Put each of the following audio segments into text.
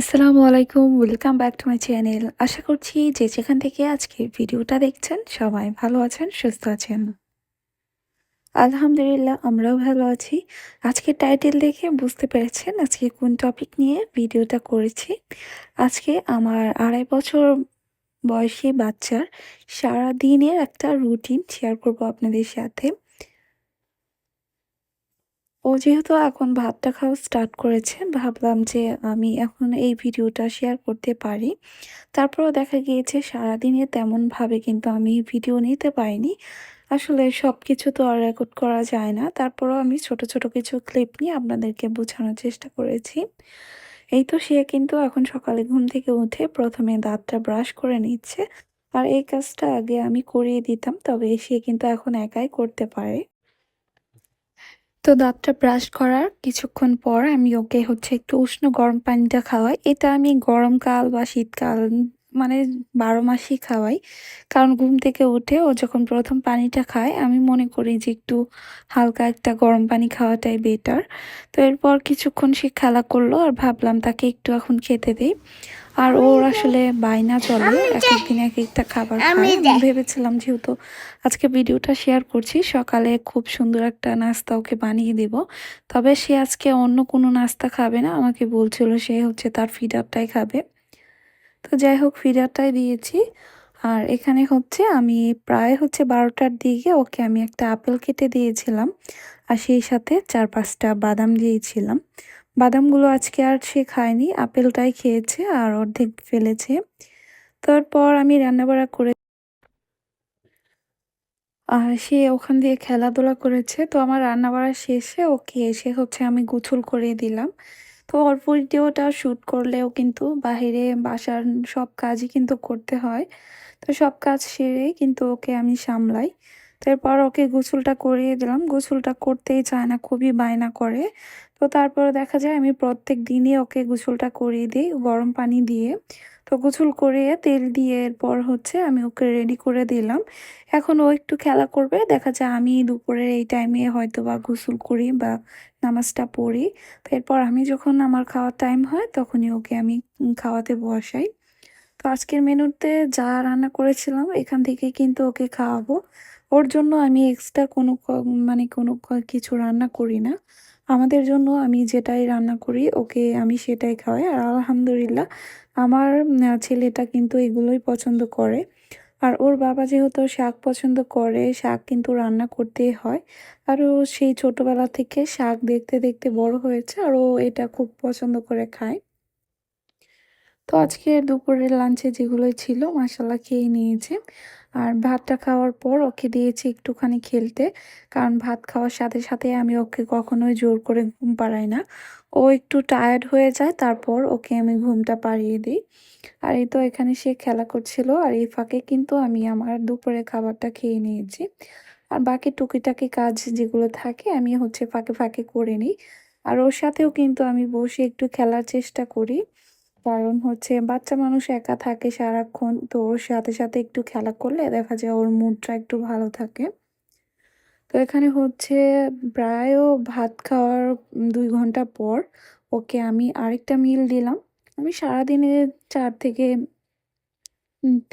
আসসালামু আলাইকুম welcome back to my channel আশা করছি যে যেখান থেকে আজকে ভিডিওটা দেখছেন, সবাই ভালো আছেন, সুস্থ আছেন। আলহামদুলিল্লাহ, আমরাও ভালো আছি। আজকে টাইটেল দেখে বুঝতে পেরেছেন আজকে কোন টপিক নিয়ে ভিডিওটা করেছি। আজকে আমার আড়াই বছর বয়সী বাচ্চার সারা দিনের একটা রুটিন শেয়ার করব আপনাদের সাথে। ও যেহেতু এখন ভাতটা খাওয়া স্টার্ট করেছে, ভাবলাম যে আমি এখন এই ভিডিওটা শেয়ার করতে পারি। তারপরও দেখা গিয়েছে সারাদিনে তেমনভাবে কিন্তু আমি ভিডিও নিতে পারিনি। আসলে সব কিছু তো আর রেকর্ড করা যায় না। তারপরও আমি ছোট ছোট কিছু ক্লিপ নিয়ে আপনাদেরকে বোঝানোর চেষ্টা করেছি। এই তো সে কিন্তু এখন সকালে ঘুম থেকে উঠে প্রথমে দাঁতটা ব্রাশ করে নিচ্ছে। আর এই কাজটা আগে আমি করিয়ে দিতাম, তবে সে কিন্তু এখন একাই করতে পারে। তো দাঁতটা ব্রাশ করার কিছুক্ষণ পর আমি ওকে হচ্ছে একটু উষ্ণ গরম পানিটা খাওয়াই। এটা আমি গরমকাল বা শীতকাল মানে বারো মাসই খাওয়াই। কারণ ঘুম থেকে উঠে ও যখন প্রথম পানিটা খায়, আমি মনে করি যে একটু হালকা একটা গরম পানি খাওয়াটাই বেটার তো এরপর কিছুক্ষণ সে খেলা করল আর ভাবলাম তাকে একটু এখন খেতে দিই। আর ওর আসলে বায়না চলে এক একদিন এক একটা খাবার খায়। ভেবেছিলাম যেহেতু আজকে ভিডিওটা শেয়ার করছি সকালে খুব সুন্দর একটা নাস্তা ওকে বানিয়ে দেব। তবে সে আজকে অন্য কোনো নাস্তা খাবে না আমাকে বলছিল সে হচ্ছে তার ফিডারটাই খাবে। তো যাই হোক ফিডারটাই দিয়েছি। আর এখানে হচ্ছে আমি প্রায় হচ্ছে বারোটার দিকে ওকে আমি একটা আপেল কেটে দিয়েছিলাম আর সেই সাথে চার পাঁচটা বাদাম দিয়েছিলাম। বাদামগুলো আজকে আর সে খায়নি, আপেলটাই খেয়েছে আর অর্ধেক ফেলেছে। তারপর আমি রান্নাবাড়া করে আর সে ওখান দিয়ে খেলাধুলা করেছে। তো আমার রান্নাবাড়া শেষে ওকে এসে হচ্ছে আমি গোছল করে দিলাম। তো ওর ভিডিওটা শ্যুট করলেও কিন্তু বাহিরে বাসার সব কাজই কিন্তু করতে হয়। তো সব কাজ সেরে কিন্তু ওকে আমি সামলাই। তারপর ওকে গোসলটা করিয়ে দিলাম। গোসলটা করতেই চায় না, খুবই বায়না করে। তো তারপরে দেখা যায় আমি প্রত্যেক দিনই ওকে গোসলটা করিয়ে দিই গরম পানি দিয়ে। তো গোসল করিয়ে তেল দিয়ে এরপর হচ্ছে আমি ওকে রেডি করে দিলাম। এখন ও একটু খেলা করবে। দেখা যায় আমি দুপুরের এই টাইমে হয়তো বা গোসল করি বা নামাজটা পড়ি। তো এরপর আমি যখন আমার খাওয়ার টাইম হয় তখনই ওকে আমি খাওয়াতে বসাই। তো আজকের মেনুতে যা রান্না করেছিলাম এখান থেকে কিন্তু ওকে খাওয়াবো। ওর জন্য আমি এক্সট্রা কোনো মানে কোনো কিছু রান্না করি না। আমাদের জন্য আমি যেটাই রান্না করি, ওকে আমি সেটাই খাওয়াই। আর আলহামদুলিল্লাহ, আমার ছেলেটা কিন্তু এগুলোই পছন্দ করে। আর ওর বাবা যেহেতু শাক পছন্দ করে, শাক কিন্তু রান্না করতেই হয়। আর ও সেই ছোটোবেলা থেকে শাক দেখতে দেখতে বড় হয়েছে, আর ও এটা খুব পছন্দ করে খায়। তো আজকে দুপুরের লাঞ্চে যেগুলোই ছিল মাসাল্লাহ খেয়ে নিয়েছে। আর ভাতটা খাওয়ার পর ওকে দিয়েছি একটুখানি খেলতে, কারণ ভাত খাওয়ার সাথে সাথে আমি ওকে কখনোই জোর করে ঘুম পাড়াই না। ও একটু টায়ার্ড হয়ে যায়, তারপর ওকে আমি ঘুমটা পাড়িয়ে দিই। আর এই তো এখানে সে খেলা করছিল, আর এই ফাঁকে কিন্তু আমি আমার দুপুরে খাবারটা খেয়ে নিয়েছি। আর বাকি টুকিটাকি কাজ যেগুলো থাকে, আমি হচ্ছে ফাঁকে ফাঁকে করে নিই। আর ওর সাথেও কিন্তু আমি বসে একটু খেলার চেষ্টা করি। কারণ হচ্ছে বাচ্চা মানুষ একা থাকে সারাক্ষণ, তো ওর সাথে সাথে একটু খেলা করলে দেখা যায় ওর মুডটা একটু ভালো থাকে। তো এখানে হচ্ছে প্রায়ও ভাত খাওয়ার দুই ঘণ্টা পর ওকে আমি আরেকটা মিল দিলাম। আমি সারাদিনে চার থেকে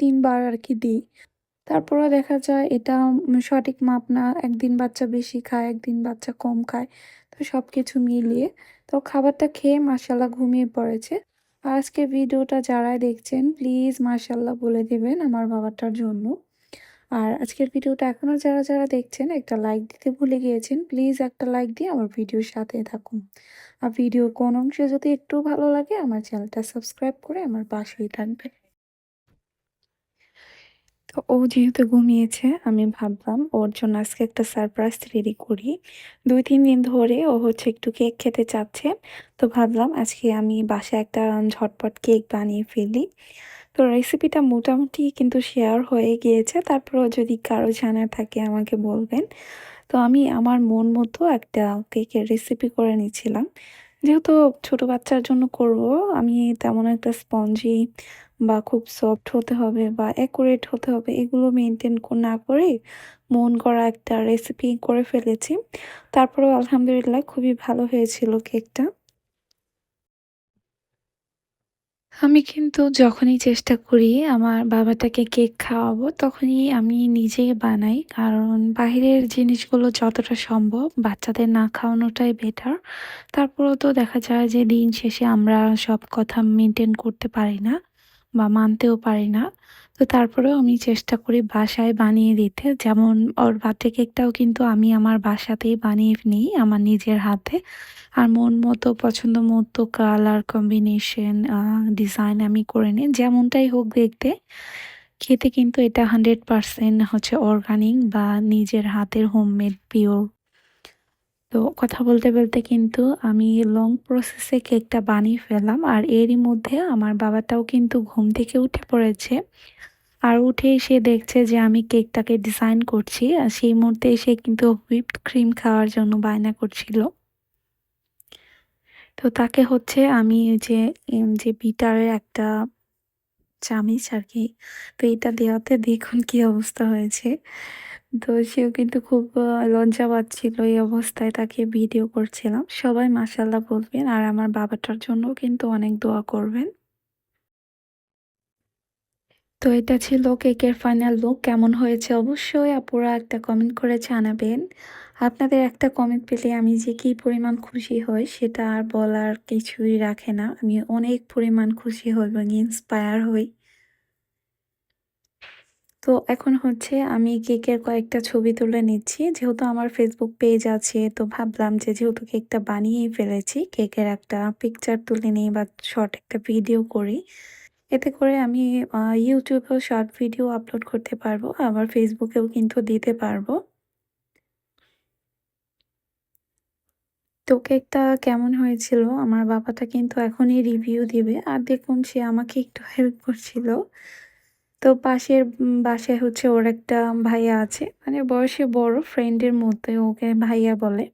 তিনবার আর কি দিই। তারপরে দেখা যায় এটা সঠিক মাপ না, একদিন বাচ্চা বেশি খায়, একদিন বাচ্চা কম খায়, তো সব কিছু মিলিয়ে তো খাবারটা খেয়ে মাসাল্লাহ ঘুমিয়ে পড়েছে। আজকে ভিডিওটা যারাই দেখছেন প্লিজ মার্শাল্লাহ বলে দেবেন আমার বাবাটার জন্য। আর আজকের ভিডিওটা এখনও যারা যারা দেখছেন, একটা লাইক দিতে ভুলে গিয়েছেন প্লিজ একটা লাইক দিয়ে আমার ভিডিওর সাথে থাকুন। আর ভিডিও কোন অংশে যদি একটু ভালো লাগে, আমার চ্যানেলটা সাবস্ক্রাইব করে আমার পাশেই থাকবে তো ও যেহেতু ঘুমিয়েছে, আমি ভাবলাম ওর জন্য আজকে একটা সারপ্রাইজ রেডি করি। দুই, তিন দিন ধরে ও হচ্ছে একটু কেক খেতে চাচ্ছে। তো ভাবলাম আজকে আমি বাসায় একটা ঝটপট কেক বানিয়ে ফেলি। তো রেসিপিটা মোটামুটি কিন্তু শেয়ার হয়ে গিয়েছে। তারপরও যদি কারও জানা থাকে আমাকে বলবেন। তো আমি আমার মন মতো একটা কেকের রেসিপি করে নিচ্ছিলাম যেহেতু ছোট বাচ্চার জন্য করব, আমি তেমন একটা স্পঞ্জি বা খুব সফট হতে হবে বা অ্যাকুরেট হতে হবে এগুলো মেনটেন না করে মন করা একটা রেসিপি করে ফেলেছি। তারপরেও আলহামদুলিল্লাহ খুবই ভালো হয়েছিল কেকটা আমি কিন্তু যখনই চেষ্টা করি আমার বাবাটাকে কেক খাওয়াবো, তখনই আমি নিজে বানাই। কারণ বাহিরের জিনিসগুলো যতটা সম্ভব বাচ্চাদের না খাওয়ানোটাই বেটার। তারপরেও তো দেখা যায় যে দিন শেষে আমরা সব কথা মেনটেন করতে পারি না বা মানতেও পারি না। তো তারপরেও আমি চেষ্টা করি বাসায় বানিয়ে দিতে। যেমন ওর বার্থডে কেকটাও কিন্তু আমি আমার বাসাতেই বানিয়ে নিই আমার নিজের হাতে। আর মন মতো পছন্দ মতো কালার কম্বিনেশন ডিজাইন আমি করে নিই। যেমনটাই হোক দেখতে, খেতে কিন্তু এটা 100% হচ্ছে অর্গানিক বা নিজের হাতের হোমমেড পিওর। তো কথা বলতে, বলতে কিন্তু আমি লং প্রসেসে কেকটা বানিয়ে ফেললাম। আর এরই মধ্যে আমার বাবাটাও কিন্তু ঘুম থেকে উঠে পড়েছে। আর উঠেই সে দেখছে যে আমি কেকটাকে ডিজাইন করছি। আর সেই মুহূর্তে সে কিন্তু হুইপড ক্রিম খাওয়ার জন্য বায়না করছিল। তো তাকে হচ্ছে আমি যে যে বিটারের একটা চামিচ আর কি তো এটা দেওয়াতে দেখুন কি অবস্থা হয়েছে। তো সেও কিন্তু খুব লজ্জা পাচ্ছিল এই অবস্থায় তাকে ভিডিও করছিলাম। সবাই মাশাআল্লাহ বলবেন আর আমার বাবাটার জন্যও কিন্তু অনেক দোয়া করবেন। তো এটা ছিল কেকের ফাইনাল লুক। কেমন হয়েছে অবশ্যই আপুরা একটা কমেন্ট করে জানাবেন। আপনাদের একটা কমেন্ট পেলে আমি যে কি পরিমাণ খুশি হই সেটা আর বলার কিছুই রাখে না। আমি অনেক পরিমাণ খুশি হই এবং ইন্সপায়ার হই। তো এখন হচ্ছে আমি কেকের কয়েকটা ছবি তুলে নিচ্ছি। যেহেতু আমার ফেসবুক পেজ আছে তো ভাবলাম যে যেহেতু কেকটা বানিয়েই ফেলেছি, কেকের একটা পিকচার তুলে নিই বা শর্ট একটা ভিডিও করি। এতে করে আমি এও শর্ট ভিডিও আপলোড করতে পারব। আবার ফেসবুকেও কিন্তু দিতে পারব। তো কেকটা কেমন হয়েছিল? আমার বাবাটা কিন্তু এখনই রিভিউ দিবে। আর দেখুন সে আমাকে একটু হেল্প করছিল। তো পাশের বাসায় হচ্ছে ওর একটা ভাইয়া আছে। মানে বয়সে বড়, ফ্রেন্ডের মতোই ওকে ভাইয়া বলে।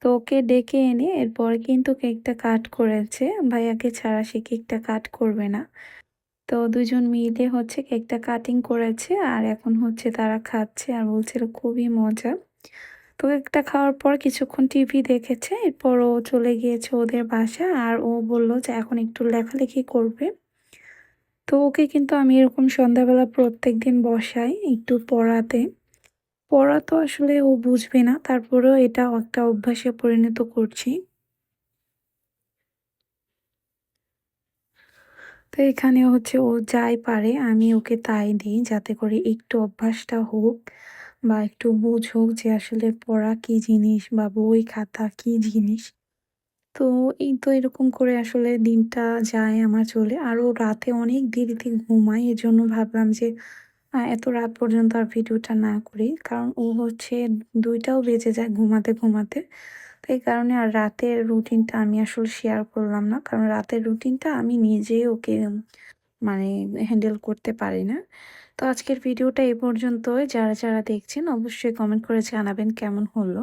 তো ওকে ডেকে এনে এরপরে কিন্তু কেকটা কাট করেছে। ভাইয়াকে ছাড়া সে কেকটা কাট করবে না। তো দুজন মিলে হচ্ছে কেকটা কাটিং করেছে আর এখন হচ্ছে তারা খাচ্ছে আর বলছিল খুবই মজা। তো কেকটা খাওয়ার পর কিছুক্ষণ টিভি দেখেছে। এরপর ও চলে গিয়েছে ওদের বাসা আর ও বলল যে এখন একটু লেখালেখি করবে। তো ওকে কিন্তু আমি এরকম সন্ধ্যাবেলা প্রত্যেক দিন বসাই একটু পড়াতে। পড়া তো আসলে ও বুঝবে না। তারপরেও এটা একটা অভ্যাসে পরিণত করছি। তো এখানে হচ্ছে ও যাই পারে, আমি ওকে তাই দিই যাতে করে একটু অভ্যাসটা হোক বা একটু বুঝুক যে আসলে পড়া কি জিনিস বা বই খাতা কি জিনিস। তো এই তো এরকম করে আসলে দিনটা যায় আমার চলে। আরও রাতে অনেক দেরিতে ঘুমাই। এর জন্য ভাবলাম যে এত রাত পর্যন্ত আর ভিডিওটা না করি। কারণ ও হচ্ছে দুইটাও বেজে যায় ঘুমাতে, ঘুমাতে। তো এই কারণে আর রাতের রুটিনটা আমি আসলে শেয়ার করলাম না। কারণ রাতের রুটিনটা আমি নিজেই ওকে মানে হ্যান্ডেল করতে পারি না। তো আজকের ভিডিওটা এ পর্যন্তই। যারা, যারা দেখছেন অবশ্যই কমেন্ট করে জানাবেন কেমন হলো।